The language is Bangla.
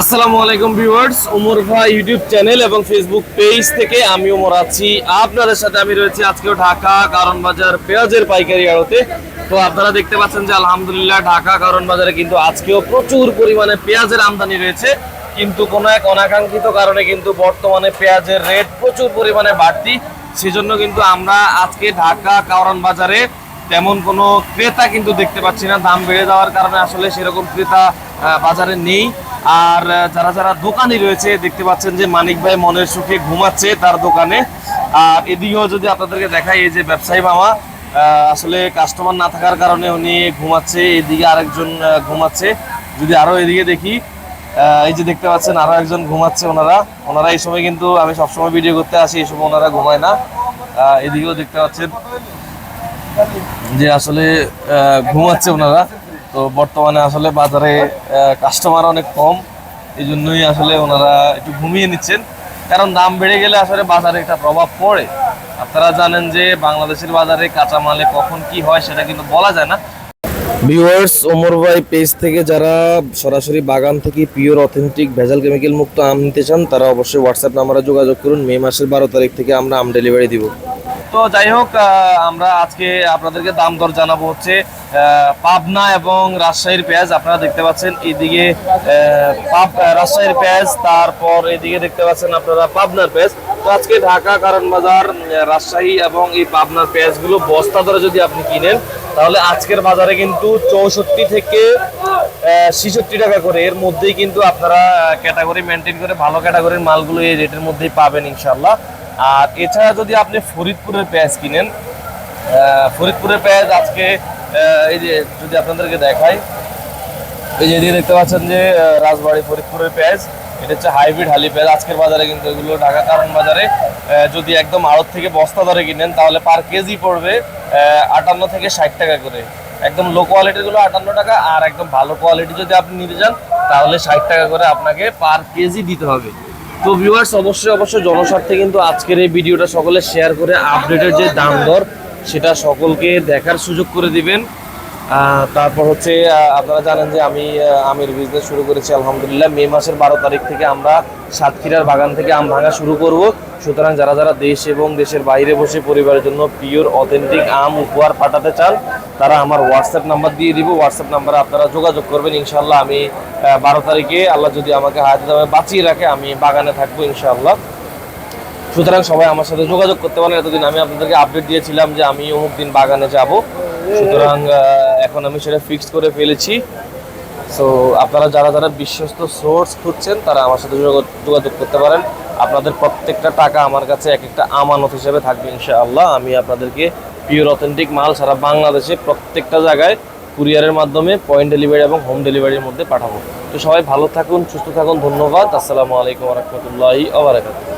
আসসালামু আলাইকুম ভিউয়ার্স ওমর ভাই ইউটিউব চ্যানেল এবং ফেসবুক পেজ থেকে আমি ওমর আছি। আপনাদের সাথে আমি রয়েছি আজকেও ঢাকা কারণ বাজার পেঁয়াজের পাইকারি আড়তে তো আপনারা দেখতে পাচ্ছেন যে আলহামদুলিল্লাহ ঢাকা কারণ বাজারে কিন্তু আজকেও প্রচুর পরিমাণে পেঁয়াজের আমদানি রয়েছে। কিন্তু কোনো এক অনাকাঙ্ক্ষিত কারণে কিন্তু বর্তমানে পেঁয়াজের রেট প্রচুর পরিমাণে বাড়তি। সেজন্য কিন্তু আমরা আজকে ঢাকা কারণ বাজারে তেমন কোনো ক্রেতা কিন্তু দেখতে পাচ্ছি না। দাম বেড়ে যাওয়ার কারণে আসলে সেরকম ক্রেতা বাজারে নেই। আর যারা যারা দোকানি রয়েছে, দেখতে পাচ্ছেন যে মানিক ভাই মনের সুখে ঘুমাচ্ছে তার দোকানে। আর এদিকেও যদি আপনাদেরকে দেখাই, এই যে ব্যবসায়ী মামা আসলে কাস্টমার না থাকার কারণে উনি ঘুমাচ্ছে, এদিকে আরেকজন ঘুমাচ্ছে। যদি আরও এদিকে দেখি এই যে দেখতে পাচ্ছেন, আরও একজন ঘুমাচ্ছে ওনারা। ওনারা এই সময় কিন্তু আমি সবসময় ভিডিও করতে আসি, এই সময় ওনারা ঘুমায় না। এদিকেও দেখতে পাচ্ছেন যে আসলে ঘুমাচ্ছে ওনারা। তো বর্তমানে আসলে বাজারে কাস্টমার অনেক কম। এই জন্যই আসলে ওনারা একটু ঘুমিয়ে নিচ্ছেন। কারণ দাম বেড়ে গেলে আসলে বাজারে একটা প্রভাব পড়ে। আপনারা জানেন যে বাংলাদেশের বাজারে কাঁচামালে কখন কি হয় সেটা কিন্তু বলা যায় না। ভিউয়ার্স, ওমর ভাই পেজ থেকে যারা সরাসরি বাগান থেকে পিওর, অথেন্টিক, ভেজাল কেমিক্যাল মুক্ত আম নিতে চান, তারা অবশ্যই হোয়াটসঅ্যাপ নাম্বারে যোগাযোগ করুন। মে মাসের বারো তারিখ থেকে আমরা আম ডেলিভারি দিব। তো যাই হোক আমরা আজকে আপনাদেরকে দাম দর জানাব হচ্ছে পাবনা এবং রাজশাহীর পেঁয়াজ। আপনারা দেখতে পাচ্ছেন আহ, রাজশাহীর পেঁয়াজ তারপর এদিকে দেখতে পাচ্ছেন আপনারা পাবনার পেঁয়াজ। তো আজকে ঢাকা কারণ বাজার রাজশাহী এবং এই পাবনার পেঁয়াজগুলো বস্তা ধরে যদি আপনি কিনেন তাহলে আজকের বাজারে কিন্তু চৌষট্টি থেকে ছিষট্টি টাকা করে। এর মধ্যেই কিন্তু আপনারা ক্যাটাগরি মেনটেন করে ভালো ক্যাটাগরির মালগুলো এই রেটের মধ্যেই পাবেন ইনশাল্লাহ আর এছাড়া যদি আপনি ফরিদপুরের পেঁয়াজ কিনেন ফরিদপুরের পেঁয়াজ আজকে এই যে যদি আপনাদেরকে দেখাই, এই যে দেখতে পাচ্ছেন যে রাজবাড়ি ফরিদপুরের পেঁয়াজ, এটা হচ্ছে হাইব্রিড হালি পেঁয়াজ। আজকের বাজারে কিন্তু এগুলো ঢাকা কারণ বাজারে যদি একদম আড়ত থেকে বস্তা ধরে কিনেন, তাহলে পার কেজি পড়বে আটান্ন থেকে ষাট টাকা করে। একদম লো কোয়ালিটিরগুলো আটান্ন টাকা, আর একদম ভালো কোয়ালিটি যদি আপনি নিতে যান তাহলে ষাট টাকা করে আপনাকে পার কেজি দিতে হবে। তো ভিউয়ার্স অবশ্যই অবশ্যই জনস্বার্থে কিন্তু আজকের এই ভিডিওটা সকলে শেয়ার করে আপডেটের যে দাম দর, সেটা সকলকে দেখার সুযোগ করে দিবেন। তারপর হচ্ছে আপনারা জানেন যে আমি আমের বিজনেস শুরু করেছি, আলহামদুলিল্লাহ। মে মাসের বারো তারিখ থেকে আমরা সাতক্ষীরার বাগান থেকে আম ভাঙা শুরু করব। সুতরাং যারা যারা দেশ এবং দেশের বাইরে বসে পরিবারের জন্য পিওর অথেন্টিক আম উপহার পাঠাতে চান, তারা আমার হোয়াটসঅ্যাপ নাম্বার দিয়ে দিব। হোয়াটসঅ্যাপ নাম্বারে আপনারা যোগাযোগ করবেন। ইনশাল্লাহ আমি বারো তারিখে আল্লাহ যদি আমাকে হায়াতে বাঁচিয়ে রাখে, আমি বাগানে থাকব ইনশাআল্লাহ। সুতরাং সবাই আমার সাথে যোগাযোগ করতে পারেন। এতদিন আমি আপনাদেরকে আপডেট দিয়েছিলাম যে আমি অমুক দিন বাগানে যাব। সুতরাং এখন আমি সেটা ফিক্সড করে ফেলেছি। সো আপনারা যারা যারা বিশ্বস্ত সোর্স খুঁজছেন, তারা আমার সাথে যোগাযোগ করতে পারেন। আপনাদের প্রত্যেকটা টাকা আমার কাছে এক একটা আমানত হিসেবে থাকবে, ইনশাআল্লাহ। আমি আপনাদেরকে পিওর অথেন্টিক মাল সারা বাংলাদেশে প্রত্যেকটা জায়গায় কুরিয়ারের মাধ্যমে পয়েন্ট ডেলিভারি এবং হোম ডেলিভারির মধ্যে পাঠাবো। তো সবাই ভালো থাকুন, সুস্থ থাকুন। ধন্যবাদ। আসসালামু আলাইকুম রহমতুল্লাহি আবরাকাতুহ